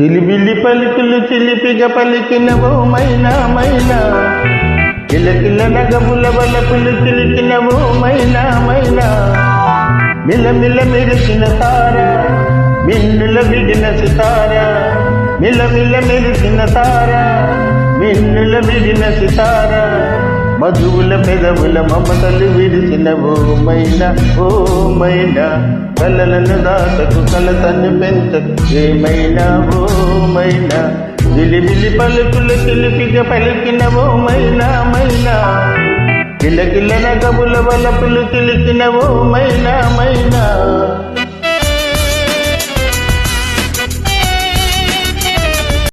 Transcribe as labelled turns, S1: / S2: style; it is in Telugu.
S1: జిలిబిలి పలుకులు చిలిపిగ పలికినవో మైనా. మైనా కిలకిల నగముల వలపులు చిలికినవో మైనా. మైనా మిలమిల మెరిసిన తార మిన్నుల విడిన సితార. మిలమిల మెరిసిన తార మిన్నుల విడిన సితారా. మధువుల పెదవుల మమతలు విరిచిన ఓ మైనా కలలను దాతకు కలతను పెంచకు ఏమైనా ఓ మైనా. పలుకులు చిలిపిగా పలికిన ఓమైనా మైనా మైనా. కిలకిల నగముల వలపులు కిలికిన ఓమైనా మైనా మైనా.